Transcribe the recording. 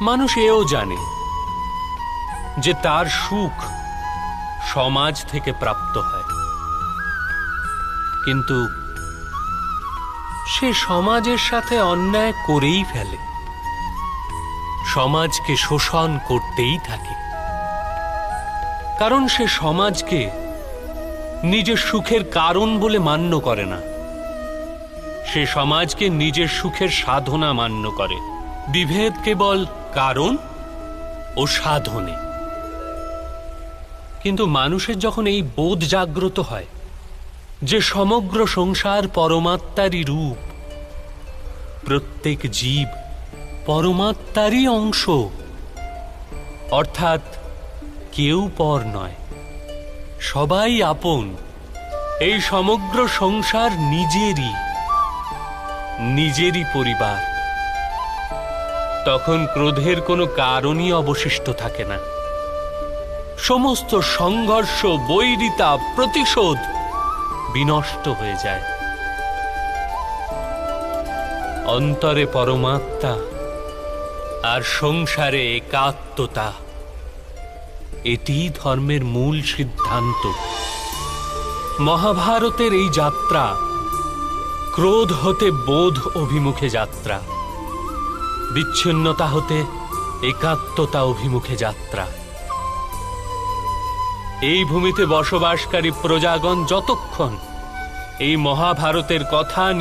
মানুষ এও জানে যে তার সুখ সমাজ থেকে প্রাপ্ত হয়। কিন্তু সে সমাজের সাথে অন্যায় করেই ফেলে। সমাজকে শোষণ করতেই থাকে। কারণ সে সমাজকে নিজের সুখের কারণ বলে মান্য করে না। সে সমাজকে নিজের সুখের সাধনা মান্য করে। বিভেদ কেবল কারণ ও সাধনে। কিন্তু মানুষের যখন এই বোধ জাগ্রত হয়, যে সমগ্র সংসার পরমাত্মারই রূপ, প্রত্যেক জীব পরমাত্মারই অংশ, অর্থাৎ কেউ পর নয়, সবাই আপন, এই সমগ্র সংসার নিজেরই নিজেরই পরিবার। তখন ক্রোধের কোনো কারণই অবশিষ্ট থাকে না। সমস্ত সংঘর্ষ, বৈরিতা, প্রতিশোধ বিনষ্ট হয়ে যায়। অন্তরে পরমাত্মা আর সংসারে একাত্মতা, এটি ধর্মের মূল সিদ্ধান্ত। মহাভারতের এই যাত্রা ক্রোধ হতে বোধ অভিমুখে যাত্রা। বিচ্ছিন্নতা হতে একাত্মতা অভিমুখে যাত্রা। এই ভূমিতে বসবাসকারী প্রজাগণ যতক্ষণ এই মহাভারতের কথা